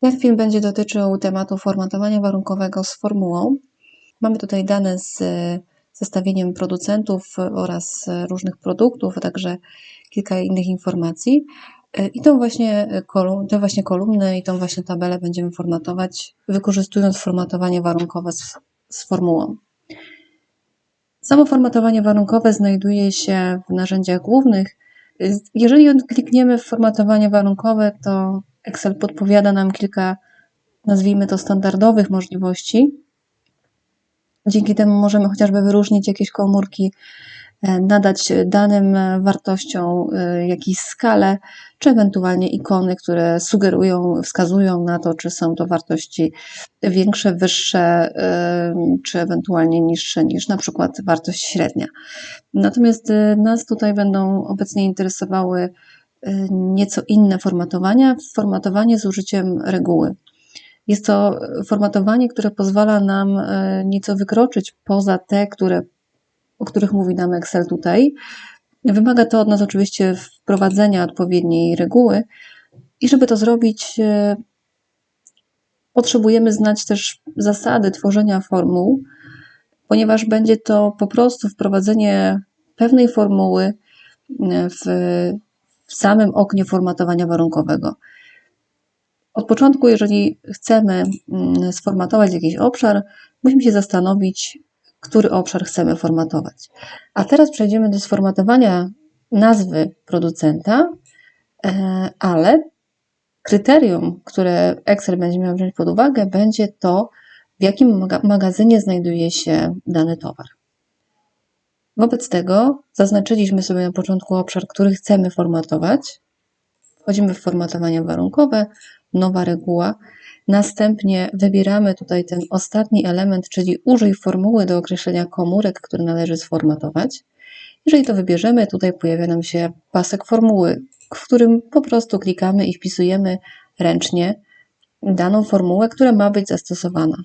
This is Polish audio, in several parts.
Ten film będzie dotyczył tematu formatowania warunkowego z formułą. Mamy tutaj dane z zestawieniem producentów oraz różnych produktów, a także kilka innych informacji. I tą właśnie kolumn, te właśnie kolumny i tą właśnie tabelę będziemy formatować, wykorzystując formatowanie warunkowe z, z formułą. Samo formatowanie warunkowe znajduje się w narzędziach głównych. Jeżeli klikniemy w formatowanie warunkowe, to Excel podpowiada nam kilka, nazwijmy to, standardowych możliwości. Dzięki temu możemy chociażby wyróżnić jakieś komórki, e, nadać danym wartościom e, jakąś skalę, czy ewentualnie ikony, które sugerują, wskazują na to, czy są to wartości większe, wyższe, e, czy ewentualnie niższe niż na przykład wartość średnia. Natomiast nas tutaj będą obecnie interesowały nieco inne formatowania, formatowanie z użyciem reguły. Jest to formatowanie, które pozwala nam e, nieco wykroczyć poza te, które, o których mówi nam Excel tutaj. Wymaga to od nas oczywiście wprowadzenia odpowiedniej reguły i żeby to zrobić, e, potrzebujemy znać też zasady tworzenia formuł, ponieważ będzie to po prostu wprowadzenie pewnej formuły w w samym oknie formatowania warunkowego. Od początku, jeżeli chcemy mm, sformatować jakiś obszar, musimy się zastanowić, który obszar chcemy formatować. A teraz przejdziemy do sformatowania nazwy producenta, e, ale kryterium, które Excel będzie miał wziąć pod uwagę, będzie to, w jakim magazynie znajduje się dany towar. Wobec tego zaznaczyliśmy sobie na początku obszar, który chcemy formatować. Wchodzimy w formatowanie warunkowe, nowa reguła. Następnie wybieramy tutaj ten ostatni element, czyli użyj formuły do określenia komórek, które należy sformatować. Jeżeli to wybierzemy, tutaj pojawia nam się pasek formuły, w którym po prostu klikamy i wpisujemy ręcznie daną formułę, która ma być zastosowana.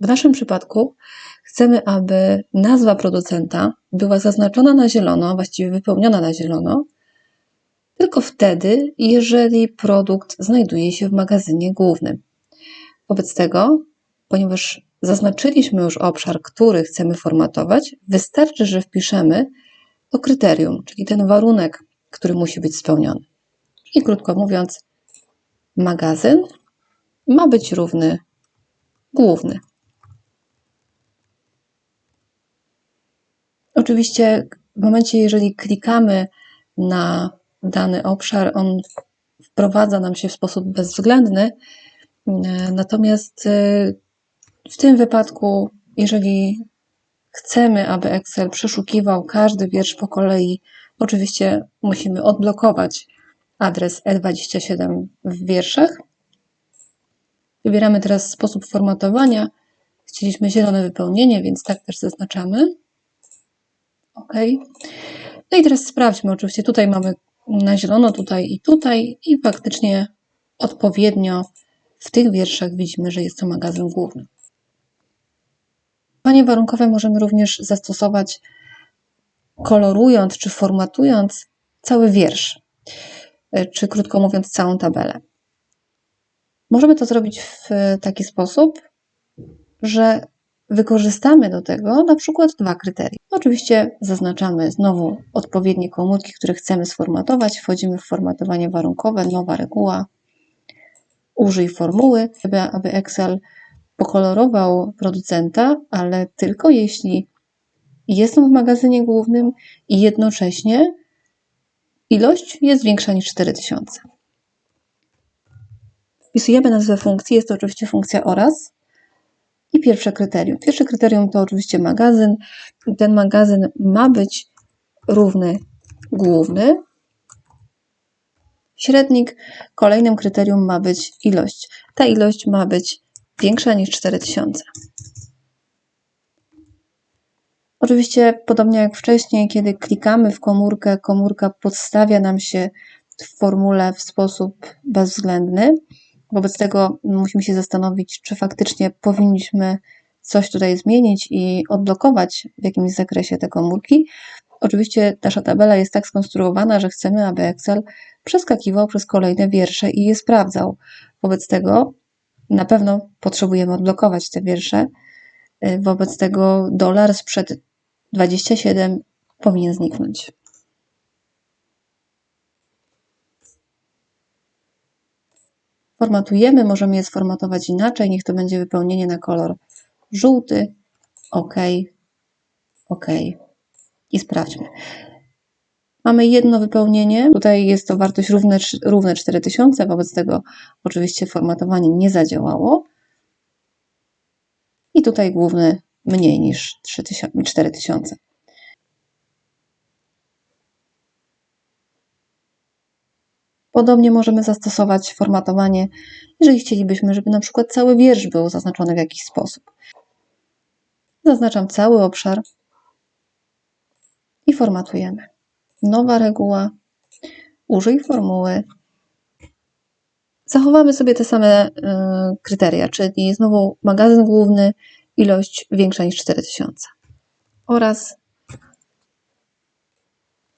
W naszym przypadku chcemy, aby nazwa producenta była zaznaczona na zielono, właściwie wypełniona na zielono, tylko wtedy, jeżeli produkt znajduje się w magazynie głównym. Wobec tego, ponieważ zaznaczyliśmy już obszar, który chcemy formatować, wystarczy, że wpiszemy to kryterium, czyli ten warunek, który musi być spełniony. I krótko mówiąc, magazyn ma być równy główny. Oczywiście w momencie, jeżeli klikamy na dany obszar, on wprowadza nam się w sposób bezwzględny. Natomiast y, w tym wypadku, jeżeli chcemy, aby Excel przeszukiwał każdy wiersz po kolei, oczywiście musimy odblokować adres E27 w wierszach. Wybieramy teraz sposób formatowania. Chcieliśmy zielone wypełnienie, więc tak też zaznaczamy. OK. No i teraz sprawdźmy. Oczywiście tutaj mamy na zielono, tutaj i tutaj, i faktycznie odpowiednio w tych wierszach widzimy, że jest to magazyn główny. Panie warunkowe możemy również zastosować kolorując czy formatując cały wiersz, e, czy krótko mówiąc, całą tabelę. Możemy to zrobić w taki sposób, że Wykorzystamy do tego na przykład dwa kryteria. Oczywiście zaznaczamy znowu odpowiednie komórki, które chcemy sformatować. Wchodzimy w formatowanie warunkowe, nowa reguła. Użyj formuły, aby Excel pokolorował producenta, ale tylko jeśli jest on w magazynie głównym i jednocześnie ilość jest większa niż 4000. Wpisujemy nazwę funkcji, jest to oczywiście funkcja oraz i pierwsze kryterium. Pierwsze kryterium to oczywiście magazyn. Ten magazyn ma być równy główny. Średnik. Kolejnym kryterium ma być ilość. Ta ilość ma być większa niż 4000. Oczywiście, podobnie jak wcześniej, kiedy klikamy w komórkę, komórka podstawia nam się w formule w sposób bezwzględny. Wobec tego musimy się zastanowić, czy faktycznie powinniśmy coś tutaj zmienić i odblokować w jakimś zakresie te komórki. Oczywiście nasza tabela jest tak skonstruowana, że chcemy, aby Excel przeskakiwał przez kolejne wiersze i je sprawdzał. Wobec tego na pewno potrzebujemy odblokować te wiersze. Wobec tego dolar sprzed 27 powinien zniknąć. Formatujemy, możemy je sformatować inaczej. Niech to będzie wypełnienie na kolor żółty. OK, OK. I sprawdźmy. Mamy jedno wypełnienie. Tutaj jest to wartość równe, równe 4000, wobec tego oczywiście formatowanie nie zadziałało. I tutaj główny mniej niż 3000 4000. Podobnie możemy zastosować formatowanie, jeżeli chcielibyśmy, żeby na przykład cały wiersz był zaznaczony w jakiś sposób. Zaznaczam cały obszar i formatujemy. Nowa reguła. Użyj formuły. Zachowamy sobie te same y, kryteria, czyli znowu magazyn główny, ilość większa niż 4000 oraz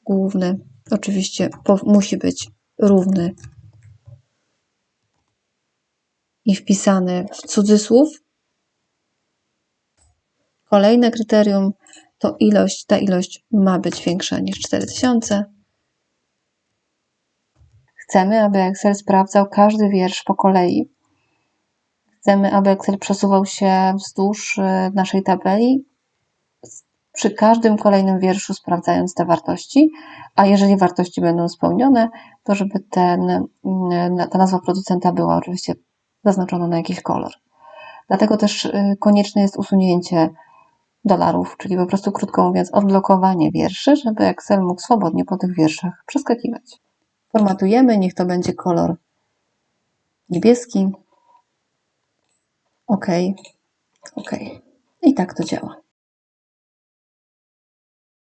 główny oczywiście musi być równy i wpisany w cudzysłów. Kolejne kryterium to ilość, ta ilość ma być większa niż 4000. Chcemy, aby Excel sprawdzał każdy wiersz po kolei. Chcemy, aby Excel przesuwał się wzdłuż y, naszej tabeli przy każdym kolejnym wierszu sprawdzając te wartości, a jeżeli wartości będą spełnione, to żeby ten, mm, ta nazwa producenta była oczywiście zaznaczona na jakiś kolor. Dlatego też y, konieczne jest usunięcie dolarów, czyli po prostu krótko mówiąc odblokowanie wierszy, żeby Excel mógł swobodnie po tych wierszach przeskakiwać. Formatujemy, niech to będzie kolor niebieski. OK, OK. I tak to działa.